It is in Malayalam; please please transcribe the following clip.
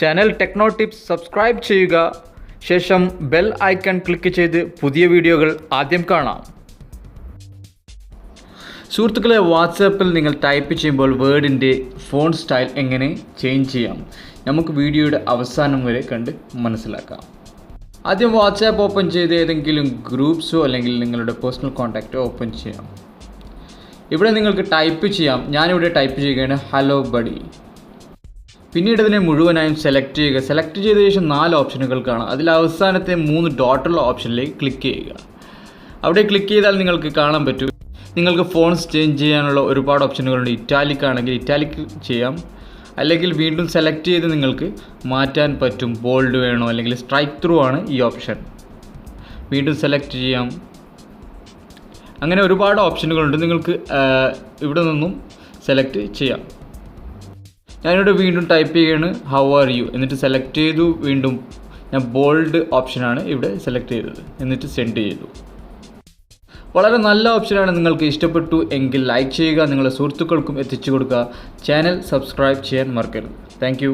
ചാനൽ ടെക്നോ ടിപ്സ് സബ്സ്ക്രൈബ് ചെയ്യുക. ശേഷം ബെൽ ഐക്കൺ ക്ലിക്ക് ചെയ്ത് പുതിയ വീഡിയോകൾ ആദ്യം കാണാം. സുഹൃത്തുക്കളെ വാട്സാപ്പിൽ നിങ്ങൾ ടൈപ്പ് ചെയ്യുമ്പോൾ വേർഡിന്റെ ഫോൺ സ്റ്റൈൽ എങ്ങനെ ചേഞ്ച് ചെയ്യാം? നമുക്ക് വീഡിയോയുടെ അവസാനം വരെ കണ്ട് മനസ്സിലാക്കാം. ആദ്യം വാട്സാപ്പ് ഓപ്പൺ ചെയ്ത് ഏതെങ്കിലും ഗ്രൂപ്പ്സോ അല്ലെങ്കിൽ നിങ്ങളുടെ പേഴ്സണൽ കോൺടാക്റ്റോ ഓപ്പൺ ചെയ്യാം. ഇവിടെ നിങ്ങൾക്ക് ടൈപ്പ് ചെയ്യാം. ഞാനിവിടെ ടൈപ്പ് ചെയ്യുകയാണ് ഹലോ ബഡി പിന്നീട് ഇതിനെ മുഴുവനായും സെലക്ട് ചെയ്യുക. സെലക്ട് ചെയ്ത ശേഷം നാല് ഓപ്ഷനുകൾ കാണാം. അതിൽ അവസാനത്തെ മൂന്ന് ഡോട്ടുള്ള ഓപ്ഷനിലേക്ക് ക്ലിക്ക് ചെയ്യുക. അവിടെ ക്ലിക്ക് ചെയ്താൽ നിങ്ങൾക്ക് കാണാൻ പറ്റും. നിങ്ങൾക്ക് ഫോൺസ് ചേഞ്ച് ചെയ്യാനുള്ള ഒരുപാട് ഓപ്ഷനുകളുണ്ട് ഇറ്റാലിക് ആണെങ്കിൽ ഇറ്റാലിക് ചെയ്യാം. അല്ലെങ്കിൽ വീണ്ടും സെലക്ട് ചെയ്ത് നിങ്ങൾക്ക് മാറ്റാൻ പറ്റും. ബോൾഡ് വേണോ അല്ലെങ്കിൽ സ്ട്രൈക്ക് ത്രൂ ആണ് ഈ ഓപ്ഷൻ വീണ്ടും സെലക്ട് ചെയ്യാം. അങ്ങനെ ഒരുപാട് ഓപ്ഷനുകളുണ്ട് നിങ്ങൾക്ക് ഇവിടെ നിന്നും സെലക്ട് ചെയ്യാം. ഞാനിവിടെ വീണ്ടും ടൈപ്പ് ചെയ്യുകയാണ് ഹൗ ആർ യു എന്നിട്ട് സെലക്ട് ചെയ്തു വീണ്ടും ഞാൻ ബോൾഡ് ഓപ്ഷനാണ് ഇവിടെ സെലക്ട് ചെയ്തത്. എന്നിട്ട് സെൻഡ് ചെയ്തു. വളരെ നല്ല ഓപ്ഷനാണ് നിങ്ങൾക്ക് ഇഷ്ടപ്പെട്ടു എങ്കിൽ ലൈക്ക് ചെയ്യുക നിങ്ങളുടെ സുഹൃത്തുക്കൾക്കും എത്തിച്ചു കൊടുക്കുക. ചാനൽ സബ്സ്ക്രൈബ് ചെയ്യാൻ മറക്കരുത്. താങ്ക്